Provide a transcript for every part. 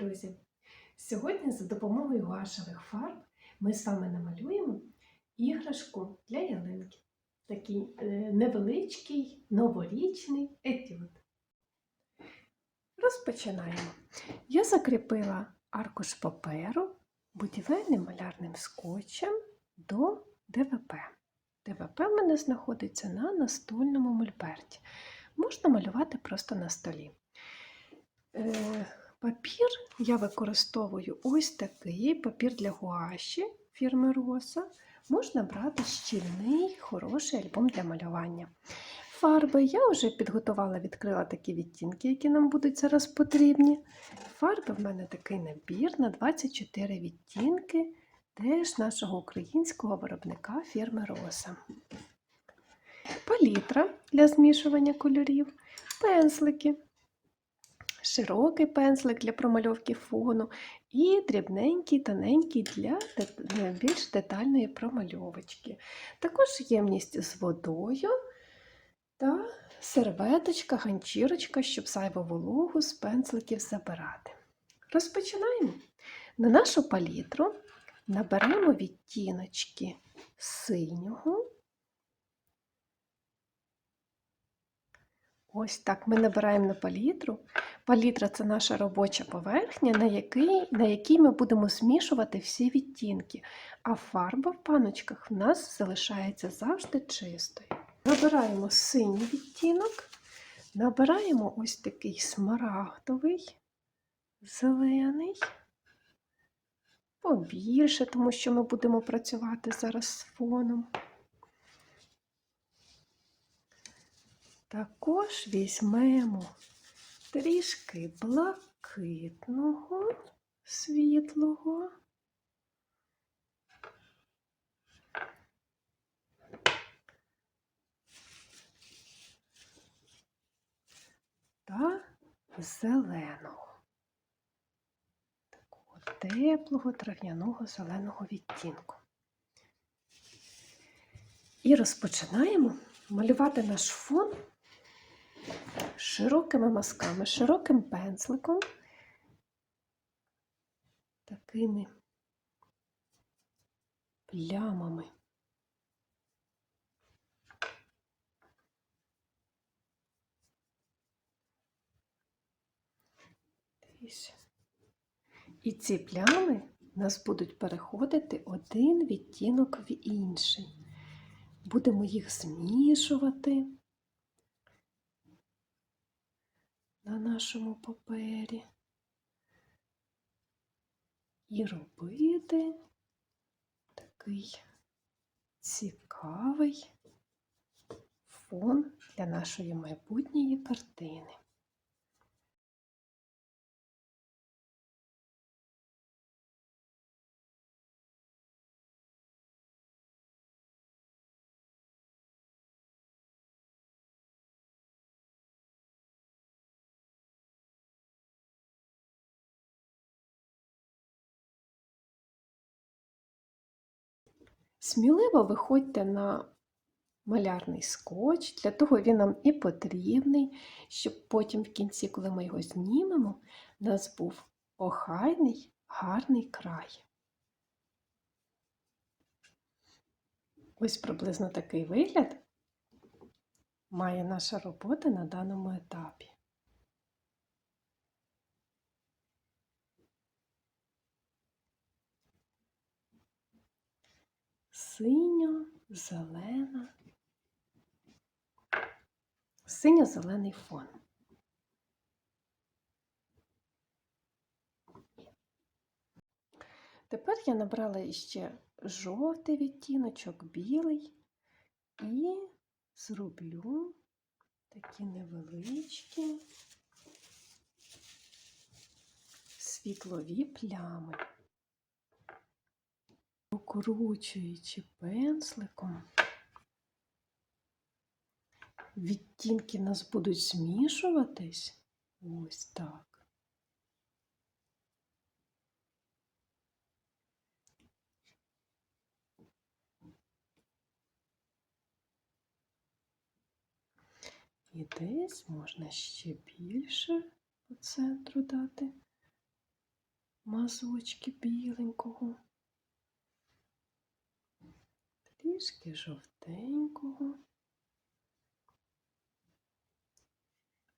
друзі! Сьогодні за допомогою гуашевих фарб ми з вами намалюємо іграшку для ялинки. Такий е, невеличкий новорічний етюд. Розпочинаємо. Я закріпила аркуш паперу будівельним малярним скотчем до ДВП. ДВП в мене знаходиться на настольному мольберті. Можна малювати просто на столі. Папір я використовую ось такий папір для гуаші фірми Роса. Можна брати щільний, хороший альбом для малювання. Фарби я вже підготувала, відкрила такі відтінки, які нам будуть зараз потрібні. Фарби в мене такий набір на 24 відтінки, теж нашого українського виробника фірми Роса. Палітра для змішування кольорів, пензлики широкий пензлик для промальовки фону і дрібненький, тоненький для більш детальної промальовочки. Також ємність з водою та серветочка, ганчірочка, щоб зайву вологу з пензликів забирати. Розпочинаємо. На нашу палітру наберемо відтіночки синього. Ось так ми набираємо на палітру. Палітра це наша робоча поверхня, на якій, на якій ми будемо змішувати всі відтінки, а фарба в паночках в нас залишається завжди чистою. Набираємо синій відтінок, набираємо ось такий смарагдовий, зелений, побільше, тому що ми будемо працювати зараз з фоном. Також візьмемо трішки блакитного світлого. Та зеленого, такого теплого трав'яного зеленого відтінку. І розпочинаємо малювати наш фон широкими мазками, широким пензликом, такими плямами. І ці плями в нас будуть переходити один відтінок в інший. Будемо їх змішувати. На нашому папері і робити такий цікавий фон для нашої майбутньої картини. Сміливо виходьте на малярний скотч, для того він нам і потрібний, щоб потім в кінці, коли ми його знімемо, у нас був охайний, гарний край. Ось приблизно такий вигляд має наша робота на даному етапі. Синьо-зелена, синьо-зелений фон. Тепер я набрала іще жовтий відтіночок, білий і зроблю такі невеличкі світлові плями прокручуючи пензликом, відтінки нас будуть змішуватись ось так. І десь можна ще більше по центру дати мазочки біленького, трішки жовтенького.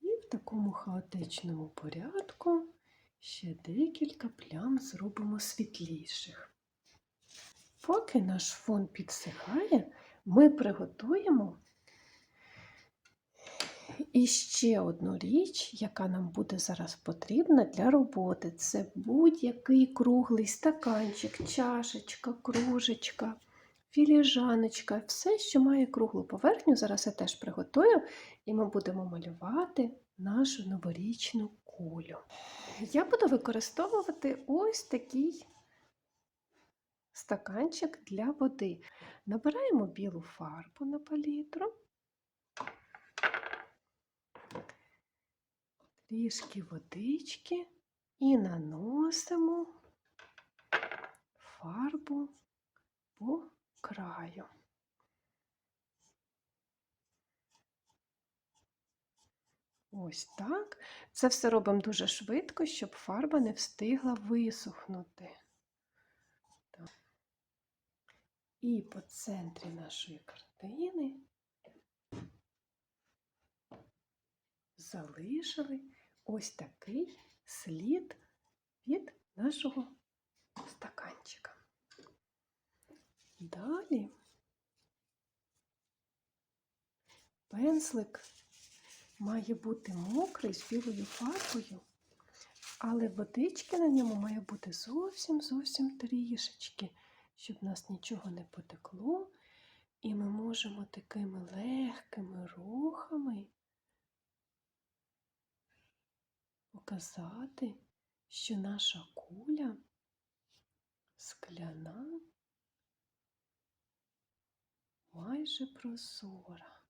І в такому хаотичному порядку ще декілька плям зробимо світліших. Поки наш фон підсихає, ми приготуємо іще одну річ, яка нам буде зараз потрібна для роботи. Це будь-який круглий стаканчик, чашечка, кружечка, філіжаночка, все, що має круглу поверхню. Зараз я теж приготую, і ми будемо малювати нашу новорічну кулю. Я буду використовувати ось такий стаканчик для води. Набираємо білу фарбу на палітру, трішки водички і наносимо фарбу по краю. Ось так. Це все робимо дуже швидко, щоб фарба не встигла висохнути. Так. І по центрі нашої картини залишили ось такий слід від нашого стаканчика. Далі. Пензлик має бути мокрий з білою фарбою, але водички на ньому має бути зовсім зовсім трішечки, щоб в нас нічого не потекло, і ми можемо такими легкими рухами показати, що наша куля скляна майже прозора.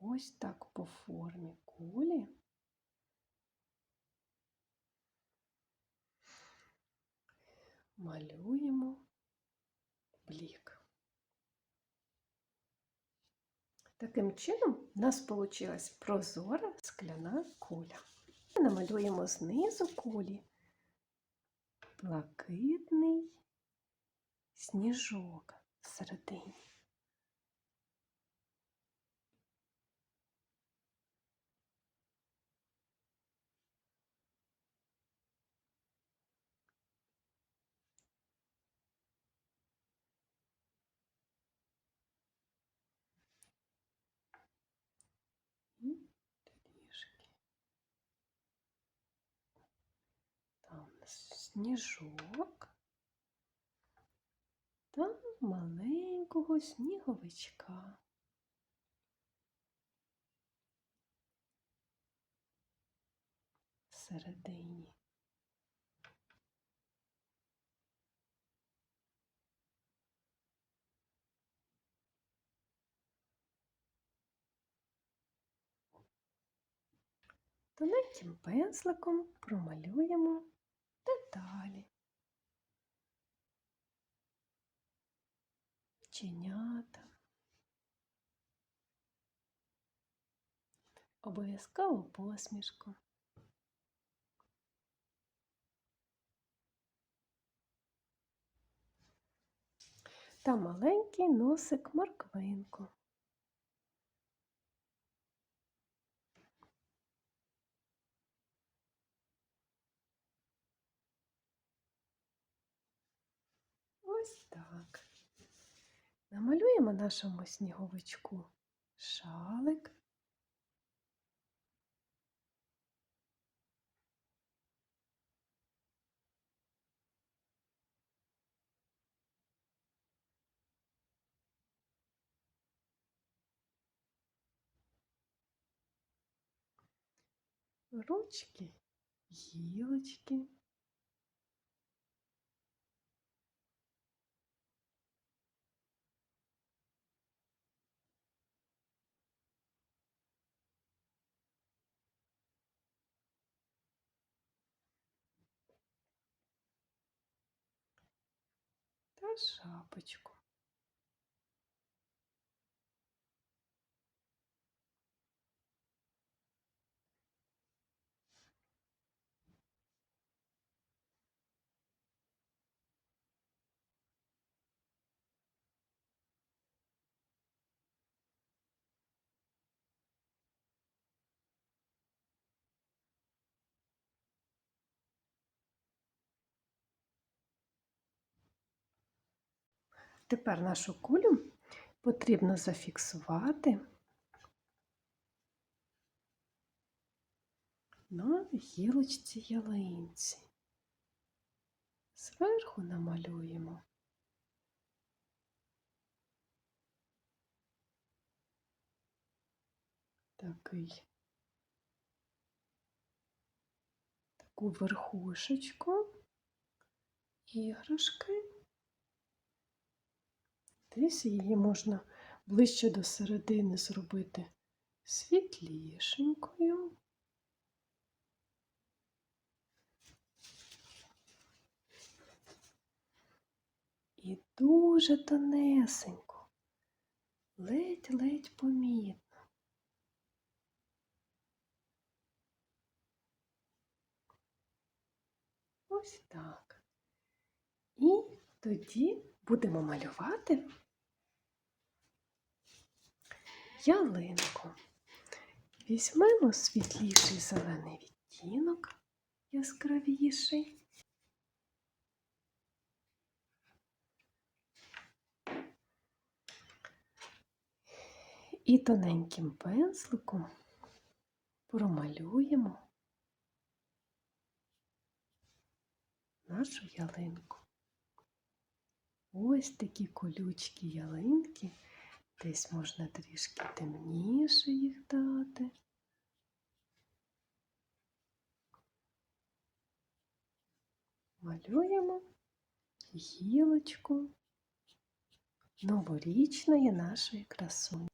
Ось так по формі кулі малюємо блік. Таким чином у нас вийшла прозора скляна куля. Намалюємо знизу кулі блакитний сніжок всередині. І трішки. Там у нас сніжок та маленького сніговичка. Всередині. Тоненьким пензликом промалюємо деталі. Чинята. Обов'язково посмішку. Та маленький носик морквинку. Ось так. Намалюємо нашому сніговичку шалик. Ручки, гілочки. Шапочку. Тепер нашу кулю потрібно зафіксувати на гілочці ялинці. Зверху намалюємо такий таку верхушечку іграшки. Десь її можна ближче до середини зробити світлішенькою. І дуже тонесенько, ледь-ледь помітно. Ось так. І тоді будемо малювати ялинку. Візьмемо світліший зелений відтінок, яскравіший. І тоненьким пензликом промалюємо нашу ялинку. Ось такі колючки ялинки. Десь можна трішки темніше їх дати. Малюємо гілочку новорічної нашої красуні.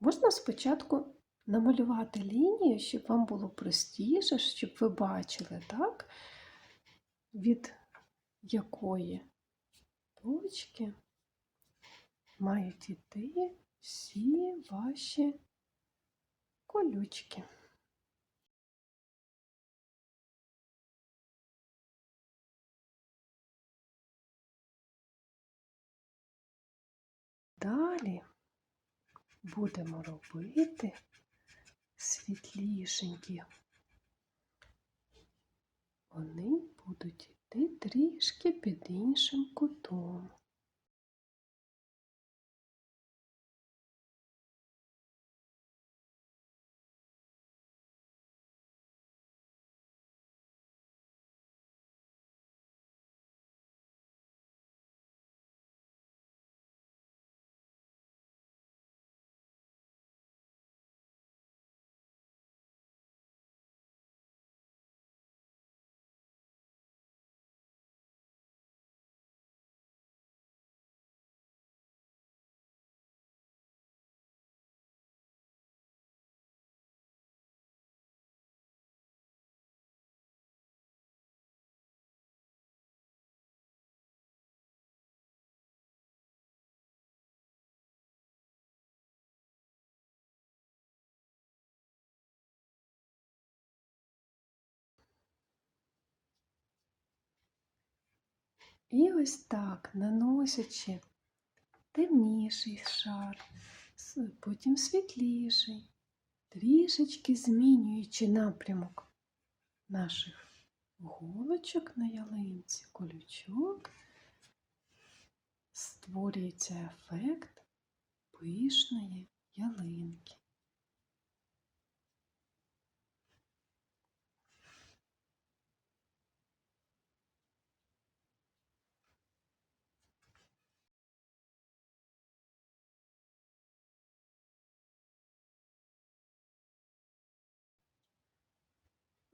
Можна спочатку намалювати лінію, щоб вам було простіше, щоб ви бачили, так, від якої точки мають йти всі ваші колючки. Далі будемо робити світлішенькі. Вони будуть йти трішки під іншим кутом. І ось так, наносячи темніший шар, потім світліший, трішечки змінюючи напрямок наших голочок на ялинці, колючок, створюється ефект пишної ялинки.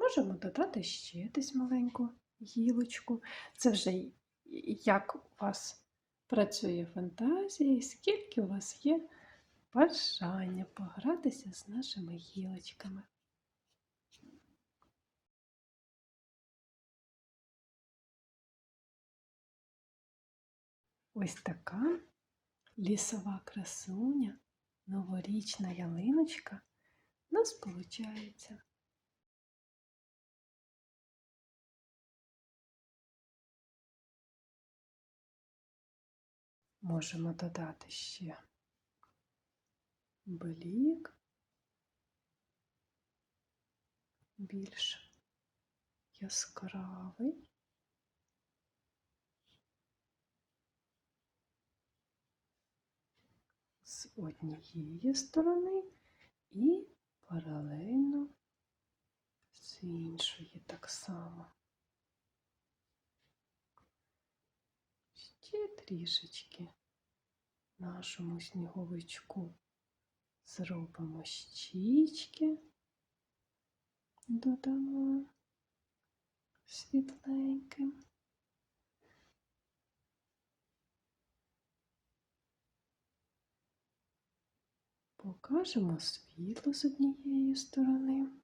Можемо додати ще десь маленьку гілочку. Це вже як у вас працює фантазія, і скільки у вас є бажання погратися з нашими гілочками. Ось така лісова красуня, новорічна ялиночка у нас виходить. можемо додати ще блік більш яскравий. З однієї сторони і паралельно з іншої так само. Ще трішечки нашому сніговичку зробимо щічки, додамо світленьким. Покажемо світло з однієї сторони.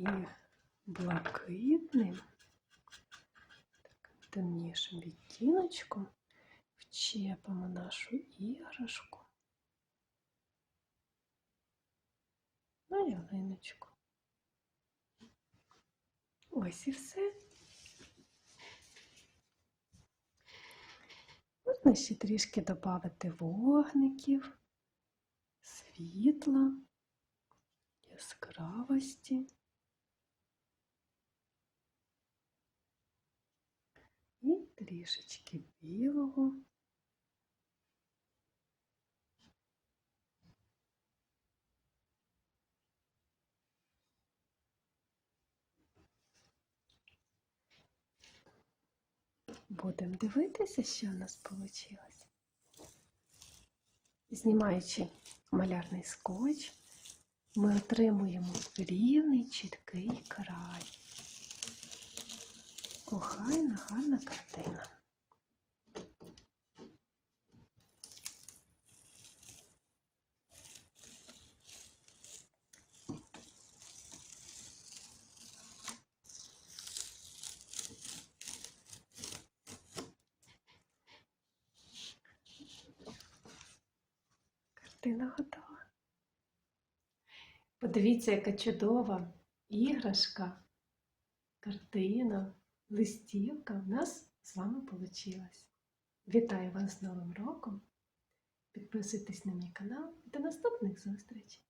І блакитним, темнішим відтіночком вчепимо нашу іграшку на ялиночку. Ось і все. Можна ще трішки додати вогників, світла, яскравості. І трішечки білого. Будемо дивитися, що в нас вийшло. Знімаючи малярний скотч, ми отримуємо рівний чіткий край. Охайна, гарна картина. Картина готова. Подивіться, яка чудова іграшка, картина, листівка в нас з вами вийшла. Вітаю вас з Новим роком! Підписуйтесь на мій канал і до наступних зустрічей!